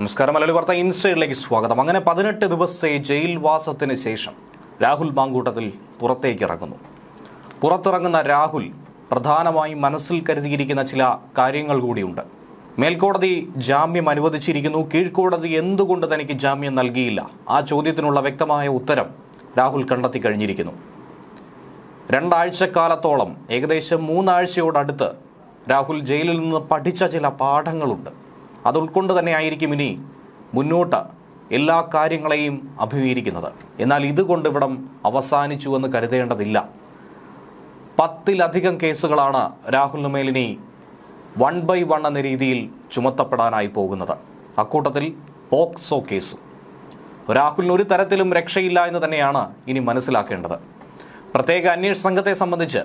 നമസ്കാരം. മലയാളി വാർത്ത ഇൻസൈഡിലേക്ക് സ്വാഗതം. അങ്ങനെ പതിനെട്ട് ദിവസത്തെ ജയിൽവാസത്തിന് ശേഷം രാഹുൽ മാങ്കൂട്ടത്തിൽ പുറത്തേക്ക് ഇറങ്ങുന്നു. പുറത്തിറങ്ങുന്ന രാഹുൽ പ്രധാനമായും മനസ്സിൽ കരുതിയിരിക്കുന്ന ചില കാര്യങ്ങൾ കൂടിയുണ്ട്. മേൽക്കോടതി ജാമ്യം അനുവദിച്ചിരിക്കുന്നു. കീഴ്ക്കോടതി എന്തുകൊണ്ട് തനിക്ക് ജാമ്യം നൽകിയില്ല? ആ ചോദ്യത്തിനുള്ള വ്യക്തമായ ഉത്തരം രാഹുൽ കണ്ടെത്തി കഴിഞ്ഞിരിക്കുന്നു. രണ്ടാഴ്ചക്കാലത്തോളം ഏകദേശം മൂന്നാഴ്ചയോടടുത്ത് രാഹുൽ ജയിലിൽ നിന്ന് പഠിച്ച ചില പാഠങ്ങളുണ്ട്. അത് ഉൾക്കൊണ്ട് തന്നെയായിരിക്കും ഇനി മുന്നോട്ട് എല്ലാ കാര്യങ്ങളെയും അഭിമുഖീകരിക്കുന്നത്. എന്നാൽ ഇതുകൊണ്ട് ഇവിടം അവസാനിച്ചു എന്ന് കരുതേണ്ടതില്ല. പത്തിലധികം കേസുകളാണ് രാഹുലിന് മേലിനി വൺ ബൈ വൺ എന്ന രീതിയിൽ ചുമത്തപ്പെടാനായി പോകുന്നത്. അക്കൂട്ടത്തിൽ പോക്സോ കേസും. രാഹുലിന് ഒരു തരത്തിലും രക്ഷയില്ല എന്ന് തന്നെയാണ് ഇനി മനസ്സിലാക്കേണ്ടത്. പ്രത്യേക അന്വേഷണ സംഘത്തെ സംബന്ധിച്ച്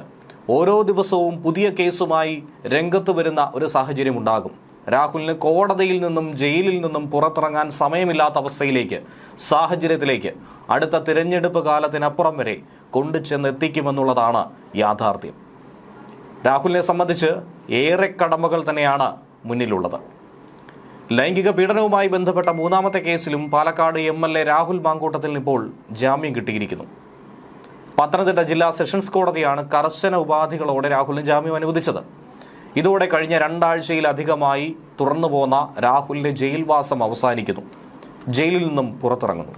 ഓരോ ദിവസവും പുതിയ കേസുമായി രംഗത്ത് വരുന്ന ഒരു സാഹചര്യം ഉണ്ടാകും രാഹുലിന് കോടതിയിൽ നിന്നും ജയിലിൽ നിന്നും പുറത്തിറങ്ങാൻ സമയമില്ലാത്ത അവസ്ഥയിലേക്ക് സാഹചര്യത്തിലേക്ക് അടുത്ത തിരഞ്ഞെടുപ്പ് കാലത്തിനപ്പുറം വരെ കൊണ്ടു ചെന്നെത്തിക്കുമെന്നുള്ളതാണ് യാഥാർത്ഥ്യം. രാഹുലിനെ സംബന്ധിച്ച് ഏറെ കടമകൾ തന്നെയാണ് മുന്നിലുള്ളത്. ലൈംഗിക പീഡനവുമായി ബന്ധപ്പെട്ട മൂന്നാമത്തെ കേസിലും Palakkad M L A Rahul Mamkootathil ഇപ്പോൾ ജാമ്യം കിട്ടിയിരിക്കുന്നു. പത്തനംതിട്ട ജില്ലാ സെഷൻസ് കോടതിയാണ് കർശന ഉപാധികളോടെ രാഹുലിന് ജാമ്യം അനുവദിച്ചത്. ഇതോടെ കഴിഞ്ഞ രണ്ടാഴ്ചയിലധികമായി തുറന്നു പോന്ന രാഹുലിന്റെ ജയിൽവാസം അവസാനിക്കുന്നു. ജയിലിൽ നിന്നും പുറത്തിറങ്ങുന്നു.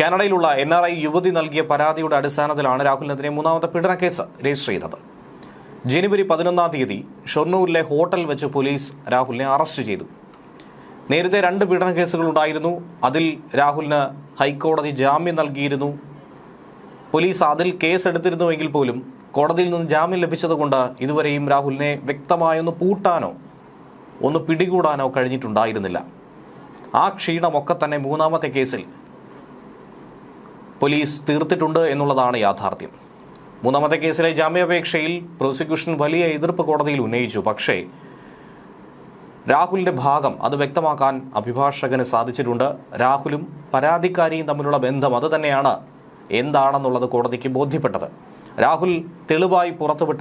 കാനഡയിലുള്ള എൻ ആർ ഐ യുവതി നൽകിയ പരാതിയുടെ അടിസ്ഥാനത്തിലാണ് രാഹുലിനെതിരെ മൂന്നാമത്തെ പീഡന കേസ് രജിസ്റ്റർ ചെയ്തത്. ജനുവരി പതിനൊന്നാം തീയതി ഷൊർണൂരിലെ ഹോട്ടൽ വെച്ച് പോലീസ് രാഹുലിനെ അറസ്റ്റ് ചെയ്തു. നേരത്തെ രണ്ട് പീഡന കേസുകൾ ഉണ്ടായിരുന്നു. അതിൽ രാഹുലിന് ഹൈക്കോടതി ജാമ്യം നൽകിയിരുന്നു. പോലീസ് അതിൽ കേസെടുത്തിരുന്നുവെങ്കിൽ പോലും കോടതിയിൽ നിന്ന് ജാമ്യം ലഭിച്ചതുകൊണ്ട് ഇതുവരെയും രാഹുലിനെ വ്യക്തമായൊന്ന് പൂട്ടാനോ ഒന്ന് പിടികൂടാനോ കഴിഞ്ഞിട്ടുണ്ടായിരുന്നില്ല. ആ ക്ഷീണമൊക്കെ തന്നെ മൂന്നാമത്തെ കേസിൽ പോലീസ് തീർത്തിട്ടുണ്ട് എന്നുള്ളതാണ് യാഥാർത്ഥ്യം. മൂന്നാമത്തെ കേസിലെ ജാമ്യാപേക്ഷയിൽ പ്രോസിക്യൂഷൻ വലിയ എതിർപ്പ് കോടതിയിൽ ഉന്നയിച്ചു. പക്ഷേ രാഹുലിന്റെ ഭാഗം അത് വ്യക്തമാക്കാൻ അഭിഭാഷകന് സാധിച്ചിട്ടുണ്ട്. രാഹുലും പരാതിക്കാരിയും തമ്മിലുള്ള ബന്ധം അത് തന്നെയാണ്. എന്താണെന്നുള്ളത് കോടതിക്ക് ബോധ്യപ്പെട്ടത്. രാഹുൽ തെളിവായി പുറത്തുവിട്ട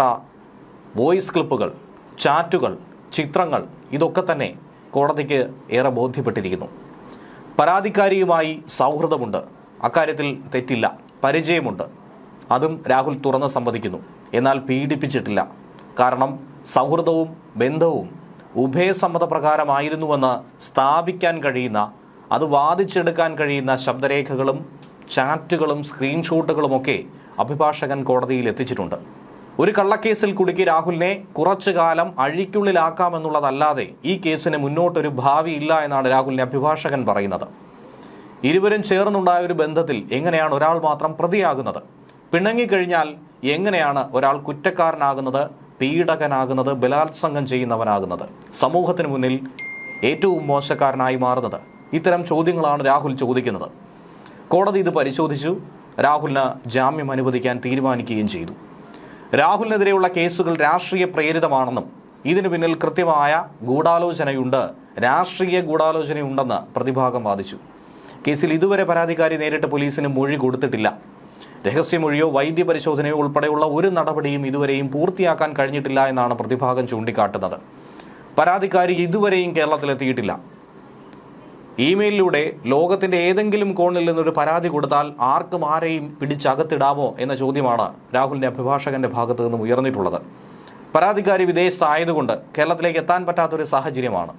വോയിസ് ക്ലിപ്പുകൾ ചാറ്റുകൾ ചിത്രങ്ങൾ ഇതൊക്കെ തന്നെ കോടതിക്ക് ഏറെ ബോധ്യപ്പെട്ടിരിക്കുന്നു. പരാതിക്കാരിയുമായി സൗഹൃദമുണ്ട്. അക്കാര്യത്തിൽ തെറ്റില്ല പരിചയമുണ്ട്. അതും രാഹുൽ തുറന്ന് സമ്മതിക്കുന്നു എന്നാൽ പീഡിപ്പിച്ചിട്ടില്ല. കാരണം സൗഹൃദവും ബന്ധവും ഉഭയസമ്മതപ്രകാരമായിരുന്നുവെന്ന് സ്ഥാപിക്കാൻ കഴിയുന്ന അത് വാദിച്ചെടുക്കാൻ കഴിയുന്ന ശബ്ദരേഖകളും ചാറ്റുകളും സ്ക്രീൻഷോട്ടുകളുമൊക്കെ അഭിഭാഷകൻ കോടതിയിൽ എത്തിച്ചിട്ടുണ്ട്. ഒരു കള്ളക്കേസിൽ കുടുക്കി രാഹുലിനെ കുറച്ചു കാലം അഴിക്കുള്ളിലാക്കാമെന്നുള്ളതല്ലാതെ ഈ കേസിന് മുന്നോട്ടൊരു ഭാവിയില്ല എന്നാണ് രാഹുലിന്റെ അഭിഭാഷകൻ പറയുന്നത്. ഇരുവരും ചേർന്നുണ്ടായ ഒരു ബന്ധത്തിൽ എങ്ങനെയാണ് ഒരാൾ മാത്രം പ്രതിയാകുന്നത്? പിണങ്ങിക്കഴിഞ്ഞാൽ എങ്ങനെയാണ് ഒരാൾ കുറ്റക്കാരനാകുന്നത് പീഡകനാകുന്നത് ബലാത്സംഗം ചെയ്യുന്നവനാകുന്നത്? സമൂഹത്തിന് മുന്നിൽ ഏറ്റവും മോശക്കാരനായി മാറുന്നത്? ഇത്തരം ചോദ്യങ്ങളാണ് രാഹുൽ ചോദിക്കുന്നത്. കോടതി ഇത് പരിശോധിച്ചു. രാഹുലിന് ജാമ്യം അനുവദിക്കാൻ തീരുമാനിക്കുകയും ചെയ്തു. രാഹുലിനെതിരെയുള്ള കേസുകൾ രാഷ്ട്രീയ പ്രേരിതമാണെന്നും ഇതിനു പിന്നിൽ കൃത്യമായ ഗൂഢാലോചനയുണ്ട് രാഷ്ട്രീയ ഗൂഢാലോചനയുണ്ടെന്ന് പ്രതിഭാഗം വാദിച്ചു. കേസിൽ ഇതുവരെ പരാതിക്കാരി നേരിട്ട് പോലീസിന് മൊഴി കൊടുത്തിട്ടില്ല. രഹസ്യമൊഴിയോ വൈദ്യപരിശോധനയോ ഉൾപ്പെടെയുള്ള ഒരു നടപടിയും ഇതുവരെയും പൂർത്തിയാക്കാൻ കഴിഞ്ഞിട്ടില്ല എന്നാണ് പ്രതിഭാഗം ചൂണ്ടിക്കാട്ടുന്നത്. പരാതിക്കാരി ഇതുവരെയും കേരളത്തിലെത്തിയിട്ടില്ല. ഇമെയിലിലൂടെ ലോകത്തിന്റെ ഏതെങ്കിലും കോണിൽ നിന്നൊരു പരാതി കൊടുത്താൽ ആർക്കും ആരെയും പിടിച്ചകത്തിടാമോ എന്ന ചോദ്യമാണ് രാഹുലിന്റെ അഭിഭാഷകന്റെ ഭാഗത്തു നിന്നും ഉയർന്നിട്ടുള്ളത്. പരാതിക്കാരി വിദേശത്തായതുകൊണ്ട് കേരളത്തിലേക്ക് എത്താൻ പറ്റാത്തൊരു സാഹചര്യമാണ്.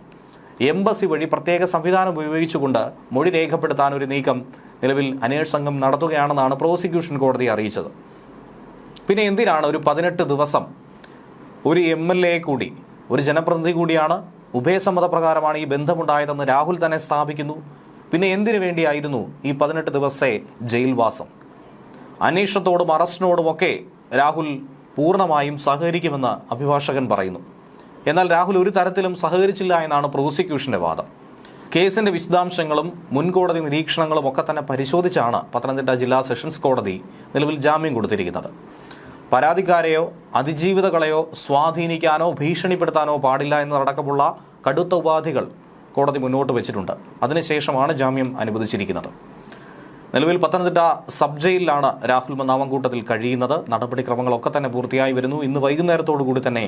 എംബസി വഴി പ്രത്യേക സംവിധാനം ഉപയോഗിച്ചുകൊണ്ട് മൊഴി രേഖപ്പെടുത്താൻ ഒരു നീക്കം നിലവിൽ അന്വേഷണ സംഘം നടത്തുകയാണെന്നാണ് പ്രോസിക്യൂഷൻ കോടതി അറിയിച്ചത്. പിന്നെ എന്തിനാണ് ഒരു പതിനെട്ട് ദിവസം ഒരു എം കൂടി ഒരു ജനപ്രതിനിധി കൂടിയാണ് ഉഭയസമ്മതപ്രകാരമാണ് ഈ ബന്ധമുണ്ടായതെന്ന് രാഹുൽ തന്നെ സ്ഥാപിക്കുന്നു. പിന്നെ എന്തിനു വേണ്ടിയായിരുന്നു ഈ പതിനെട്ട് ദിവസത്തെ ജയിൽവാസം? അന്വേഷണത്തോടും അറസ്റ്റിനോടുമൊക്കെ രാഹുൽ പൂർണമായും സഹകരിക്കുമെന്ന് അഭിഭാഷകൻ പറയുന്നു. എന്നാൽ രാഹുൽ ഒരു തരത്തിലും സഹകരിച്ചില്ല എന്നാണ് പ്രോസിക്യൂഷന്റെ വാദം. കേസിന്റെ വിശദാംശങ്ങളും മുൻകോടതി നിരീക്ഷണങ്ങളും ഒക്കെ തന്നെ പരിശോധിച്ചാണ് പത്തനംതിട്ട ജില്ലാ സെഷൻസ് കോടതി നിലവിൽ ജാമ്യം കൊടുത്തിരിക്കുന്നത്. പരാതിക്കാരെയോ അതിജീവിതകളെയോ സ്വാധീനിക്കാനോ ഭീഷണിപ്പെടുത്താനോ പാടില്ല എന്നതടക്കമുള്ള കടുത്ത ഉപാധികൾ കോടതി മുന്നോട്ട് വെച്ചിട്ടുണ്ട്. അതിനുശേഷമാണ് ജാമ്യം അനുവദിച്ചിരിക്കുന്നത്. നിലവിൽ പത്തനംതിട്ട സബ് ജയിലിലാണ് രാഹുൽ മന്നാമൻകൂട്ടത്തിൽ കഴിയുന്നത്. നടപടിക്രമങ്ങളൊക്കെ തന്നെ പൂർത്തിയായി വരുന്നു. ഇന്ന് വൈകുന്നേരത്തോടു കൂടി തന്നെ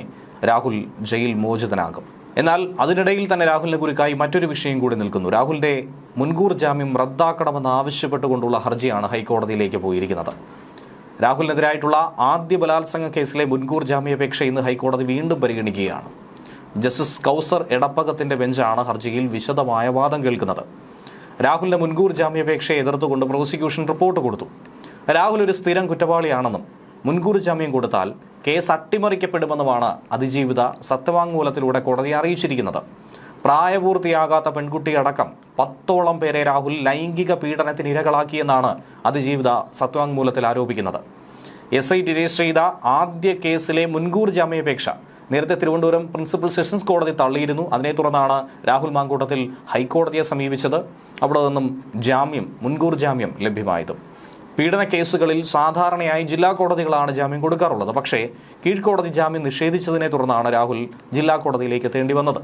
രാഹുൽ ജയിൽ മോചിതനാകും. എന്നാൽ അതിനിടയിൽ തന്നെ രാഹുലിനെ കുറിക്കായി മറ്റൊരു വിഷയം കൂടി നിൽക്കുന്നു. രാഹുലിന്റെ മുൻകൂർ ജാമ്യം റദ്ദാക്കണമെന്ന് ആവശ്യപ്പെട്ടുകൊണ്ടുള്ള ഹർജിയാണ് ഹൈക്കോടതിയിലേക്ക് പോയിരിക്കുന്നത്. രാഹുലിനെതിരായിട്ടുള്ള ആദ്യ ബലാത്സംഗ കേസിലെ മുൻകൂർ ജാമ്യാപേക്ഷ ഇന്ന് ഹൈക്കോടതി വീണ്ടും പരിഗണിക്കുകയാണ്. ജസ്റ്റിസ് കൗസർ എടപ്പകത്തിന്റെ ബെഞ്ചാണ് ഹർജിയിൽ വിശദമായ വാദം കേൾക്കുന്നത്. രാഹുലിന്റെ മുൻകൂർ ജാമ്യാപേക്ഷയെ എതിർത്തുകൊണ്ട് പ്രോസിക്യൂഷൻ റിപ്പോർട്ട് കൊടുത്തു. രാഹുൽ ഒരു സ്ഥിരം കുറ്റവാളിയാണെന്നും മുൻകൂർ ജാമ്യം കൊടുത്താൽ കേസ് അട്ടിമറിക്കപ്പെടുമെന്നുമാണ് അതിജീവിത സത്യവാങ്മൂലത്തിലൂടെ കോടതിയെ അറിയിച്ചിരിക്കുന്നത്. പ്രായപൂർത്തിയാകാത്ത പെൺകുട്ടിയടക്കം പത്തോളം പേരെ രാഹുൽ ലൈംഗിക പീഡനത്തിന് ഇരകളാക്കിയെന്നാണ് അതിജീവിത സത്യവാങ്മൂലത്തിൽ ആരോപിക്കുന്നത്. എസ് ഐ ടി രജിസ്റ്റർ ചെയ്ത ആദ്യ കേസിലെ മുൻകൂർ ജാമ്യാപേക്ഷ നേരത്തെ തിരുവനന്തപുരം പ്രിൻസിപ്പൽ സെഷൻസ് കോടതി തള്ളിയിരുന്നു. അതിനെ തുടർന്നാണ് രാഹുൽ മാങ്കൂട്ടത്തിൽ ഹൈക്കോടതിയെ സമീപിച്ചത്. അവിടെ നിന്നും ജാമ്യം മുൻകൂർ ജാമ്യം ലഭ്യമായത്. പീഡന കേസുകളിൽ സാധാരണയായി ജില്ലാ കോടതികളാണ് ജാമ്യം കൊടുക്കാറുള്ളത്. പക്ഷേ കീഴ്ക്കോടതി ജാമ്യം നിഷേധിച്ചതിനെ തുടർന്നാണ് രാഹുൽ ജില്ലാ കോടതിയിലേക്ക് എത്തേണ്ടി വന്നത്.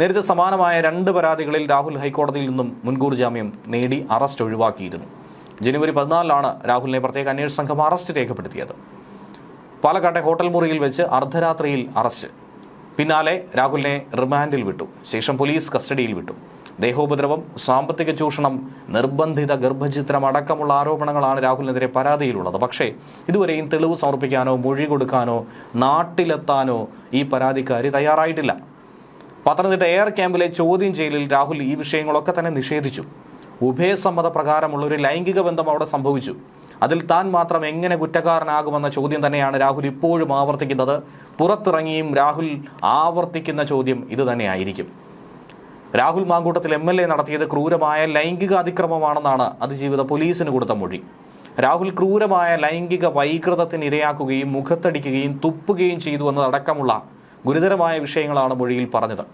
നേരത്തെ സമാനമായ രണ്ട് പരാതികളിൽ രാഹുൽ ഹൈക്കോടതിയിൽ നിന്നും മുൻകൂർ ജാമ്യം നേടി അറസ്റ്റ് ഒഴിവാക്കിയിരുന്നു. ജനുവരി പതിനാലിലാണ് രാഹുലിനെ പ്രത്യേക അന്വേഷണ സംഘം അറസ്റ്റ് രേഖപ്പെടുത്തിയത്. പാലക്കാട്ടെ ഹോട്ടൽ മുറിയിൽ വെച്ച് അർദ്ധരാത്രിയിൽ അറസ്റ്റ്. പിന്നാലെ രാഹുലിനെ റിമാൻഡിൽ വിട്ടു. ശേഷം പോലീസ് കസ്റ്റഡിയിൽ വിട്ടു. ദേഹോപദ്രവം സാമ്പത്തിക ചൂഷണം നിർബന്ധിത ഗർഭചിത്രം അടക്കമുള്ള ആരോപണങ്ങളാണ് രാഹുലിനെതിരെ പരാതിയിലുള്ളത്. പക്ഷേ ഇതുവരെയും തെളിവ് സമർപ്പിക്കാനോ മൊഴി കൊടുക്കാനോ നാട്ടിലെത്താനോ ഈ പരാതിക്കാരി തയ്യാറായിട്ടില്ല. പത്തനംതിട്ട എയർ ക്യാമ്പിലെ ചോദ്യം ചെയ്യലിൽ രാഹുൽ ഈ വിഷയങ്ങളൊക്കെ തന്നെ നിഷേധിച്ചു. ഉഭയസമ്മത പ്രകാരമുള്ള ഒരു ലൈംഗിക ബന്ധം അവിടെ സംഭവിച്ചു. അതിൽ താൻ മാത്രം എങ്ങനെ കുറ്റക്കാരനാകുമെന്ന ചോദ്യം തന്നെയാണ് രാഹുൽ ഇപ്പോഴും ആവർത്തിക്കുന്നത്. പുറത്തിറങ്ങിയും രാഹുൽ ആവർത്തിക്കുന്ന ചോദ്യം ഇത് തന്നെയായിരിക്കും. Rahul Mamkootathil M L A നടത്തിയത് ക്രൂരമായ ലൈംഗിക അതിക്രമമാണെന്നാണ് അതിജീവിത പോലീസിന് കൊടുത്ത മൊഴി. രാഹുൽ ക്രൂരമായ ലൈംഗിക വൈകൃതത്തിന് ഇരയാക്കുകയും മുഖത്തടിക്കുകയും തുപ്പുകയും ചെയ്തു എന്നതടക്കമുള്ള ഗുരുതരമായ വിഷയങ്ങളാണ് മൊഴിയിൽ പറഞ്ഞത്.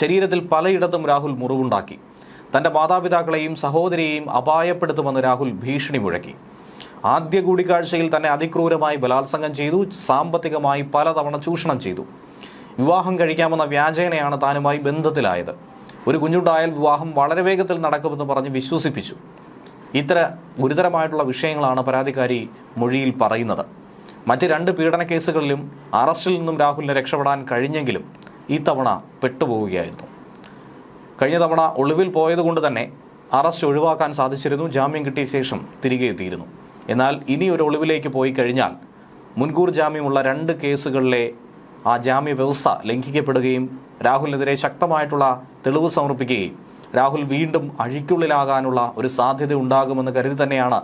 ശരീരത്തിൽ പലയിടത്തും രാഹുൽ മുറിവുണ്ടാക്കി. തന്റെ മാതാപിതാക്കളെയും സഹോദരിയെയും അപായപ്പെടുത്തുമെന്ന് രാഹുൽ ഭീഷണി മുഴക്കി. ആദ്യ കൂടിക്കാഴ്ചയിൽ തന്നെ അതിക്രൂരമായി ബലാത്സംഗം ചെയ്തു സാമ്പത്തികമായി പലതവണ ചൂഷണം ചെയ്തു. വിവാഹം കഴിക്കാമെന്ന വ്യാജേനയാണ് താനുമായി ബന്ധത്തിലായത്. ഒരു കുഞ്ഞുണ്ടായാൽ വിവാഹം വളരെ വേഗത്തിൽ നടക്കുമെന്ന് പറഞ്ഞ് വിശ്വസിപ്പിച്ചു. ഇത്ര ഗുരുതരമായിട്ടുള്ള വിഷയങ്ങളാണ് പരാതിക്കാരി മൊഴിയിൽ പറയുന്നത്. മറ്റ് രണ്ട് പീഡന കേസുകളിലും അറസ്റ്റിൽ നിന്നും രാഹുലിനെ രക്ഷപ്പെടാൻ കഴിഞ്ഞെങ്കിലും ഇത്തവണ പെട്ടുപോവുകയായിരുന്നു. കഴിഞ്ഞ തവണ ഒളിവിൽ പോയതുകൊണ്ട് തന്നെ അറസ്റ്റ് ഒഴിവാക്കാൻ സാധിച്ചിരുന്നു. ജാമ്യം കിട്ടിയ ശേഷം തിരികെ എത്തിയിരുന്നു. എന്നാൽ ഇനി ഒരു ഒളിവിലേക്ക് പോയി കഴിഞ്ഞാൽ മുൻകൂർ ജാമ്യമുള്ള രണ്ട് കേസുകളിലെ ആ ജാമ്യ വ്യവസ്ഥ ലംഘിക്കപ്പെടുകയും രാഹുലിനെതിരെ ശക്തമായിട്ടുള്ള തെളിവ് സമർപ്പിക്കുകയും രാഹുൽ വീണ്ടും അഴിക്കുള്ളിലാകാനുള്ള ഒരു സാധ്യത ഉണ്ടാകുമെന്ന് കരുതി തന്നെയാണ്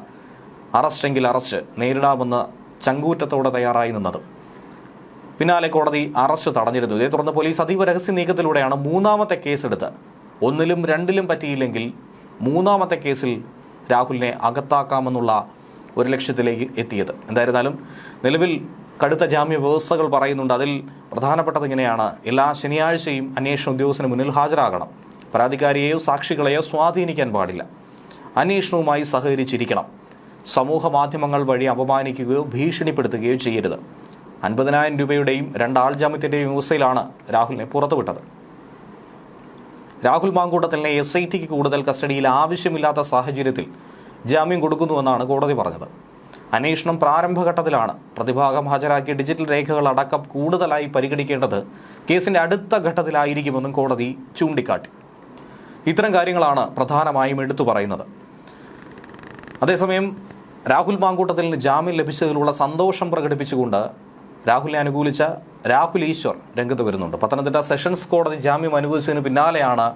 അറസ്റ്റെങ്കിൽ അറസ്റ്റ് നേരിടാമെന്ന് ചങ്കൂറ്റത്തോടെ തയ്യാറായി നിന്നത്. പിന്നാലെ കോടതി അറസ്റ്റ് തടഞ്ഞിരുന്നു. ഇതേ തുടർന്ന് പോലീസ് അതീവ രഹസ്യ നീക്കത്തിലൂടെയാണ് മൂന്നാമത്തെ കേസെടുത്ത് ഒന്നിലും രണ്ടിലും പറ്റിയില്ലെങ്കിൽ മൂന്നാമത്തെ കേസിൽ രാഹുലിനെ അകത്താക്കാമെന്നുള്ള ഒരു ലക്ഷ്യത്തിലേക്ക് എത്തിയത്. എന്തായിരുന്നാലും നിലവിൽ കടുത്ത ജാമ്യ വ്യവസ്ഥകൾ പറയുന്നുണ്ട്. അതിൽ പ്രധാനപ്പെട്ടത് ഇങ്ങനെയാണ്. എല്ലാ ശനിയാഴ്ചയും അന്വേഷണ ഉദ്യോഗസ്ഥന് മുന്നിൽ ഹാജരാകണം. പരാതിക്കാരിയെയോ സാക്ഷികളെയോ സ്വാധീനിക്കാൻ പാടില്ല. അന്വേഷണവുമായി സഹകരിച്ചിരിക്കണം. സമൂഹ മാധ്യമങ്ങൾ വഴി അപമാനിക്കുകയോ ഭീഷണിപ്പെടുത്തുകയോ ചെയ്യരുത്. അൻപതിനായിരം രൂപയുടെയും രണ്ടാൾ ജാമ്യത്തിന്റെയും വ്യവസ്ഥയിലാണ് രാഹുലിനെ പുറത്തുവിട്ടത്. രാഹുൽ മാങ്കൂട്ടത്തിനെ എസ് ഐ ടിക്ക് കൂടുതൽ കസ്റ്റഡിയിൽ ആവശ്യമില്ലാത്ത സാഹചര്യത്തിൽ ജാമ്യം കൊടുക്കുന്നുവെന്നാണ് കോടതി പറഞ്ഞത്. അന്വേഷണം പ്രാരംഭഘട്ടത്തിലാണ്. പ്രതിഭാഗം ഹാജരാക്കിയ ഡിജിറ്റൽ രേഖകൾ അടക്കം കൂടുതലായി പരിഗണിക്കേണ്ടത് കേസിന്റെ അടുത്ത ഘട്ടത്തിലായിരിക്കുമെന്നും കോടതി ചൂണ്ടിക്കാട്ടി. ഇത്തരം കാര്യങ്ങളാണ് പ്രധാനമായും എടുത്തു പറയുന്നത്. അതേസമയം രാഹുൽ മാങ്കൂട്ടത്തിന് ജാമ്യം ലഭിച്ചതിലുള്ള സന്തോഷം പ്രകടിപ്പിച്ചുകൊണ്ട് രാഹുലിനെ അനുകൂലിച്ച രാഹുൽ ഈശ്വർ രംഗത്ത് വരുന്നുണ്ട്. പത്തനംതിട്ട സെഷൻസ് കോടതി ജാമ്യം അനുവദിച്ചതിന് പിന്നാലെയാണ്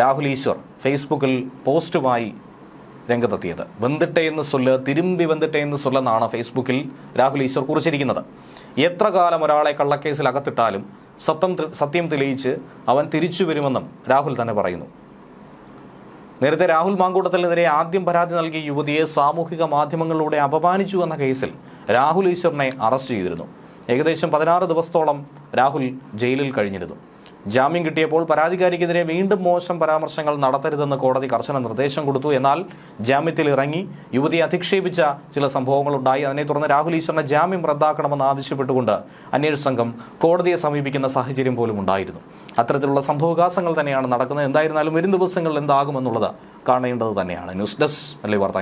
രാഹുൽ ഈശ്വർ ഫേസ്ബുക്കിൽ പോസ്റ്റുമായി രംഗത്തെത്തിയത്. വെന്തിട്ടെ എന്ന് സൊല്ല് തിരുമ്പി വെന്തിട്ടെ എന്ന് സൊല്ലെന്നാണ് ഫേസ്ബുക്കിൽ രാഹുൽ ഈശ്വർ കുറിച്ചിരിക്കുന്നത്. എത്ര കാലം ഒരാളെ കള്ളക്കേസിൽ അകത്തിട്ടാലും സത്യം സത്യം തെളിയിച്ച് അവൻ തിരിച്ചു വരുമെന്നും രാഹുൽ തന്നെ പറയുന്നു. നേരത്തെ രാഹുൽ മാങ്കൂട്ടത്തിനെതിരെ ആദ്യം പരാതി നൽകിയ യുവതിയെ സാമൂഹിക മാധ്യമങ്ങളിലൂടെ അപമാനിച്ചു എന്ന കേസിൽ രാഹുൽ ഈശ്വറിനെ അറസ്റ്റ് ചെയ്തിരുന്നു. ഏകദേശം പതിനാറ് ദിവസത്തോളം രാഹുൽ ജയിലിൽ കഴിഞ്ഞിരുന്നു. ജാമ്യം കിട്ടിയപ്പോൾ പരാതിക്കാരിക്കെതിരെ വീണ്ടും മോശം പരാമർശങ്ങൾ നടത്തരുതെന്ന് കോടതി കർശന നിർദ്ദേശം കൊടുത്തു. എന്നാൽ ജാമ്യത്തിൽ ഇറങ്ങി യുവതിയെ അധിക്ഷേപിച്ച ചില സംഭവങ്ങളുണ്ടായി. അതിനെ തുടർന്ന് രാഹുൽ ഈശ്വറിനെ ജാമ്യം റദ്ദാക്കണമെന്ന് ആവശ്യപ്പെട്ടുകൊണ്ട് അന്വേഷണ സംഘം കോടതിയെ സമീപിക്കുന്ന സാഹചര്യം പോലും ഉണ്ടായിരുന്നു. അത്തരത്തിലുള്ള സംഭവവികാസങ്ങൾ തന്നെയാണ് നടക്കുന്നത്. എന്തായിരുന്നാലും വരും ദിവസങ്ങളിൽ എന്താകുമെന്നുള്ളത് കാണേണ്ടത് തന്നെയാണ്. ന്യൂസ് ഡെസ്ക് അല്ലെ വാർത്താ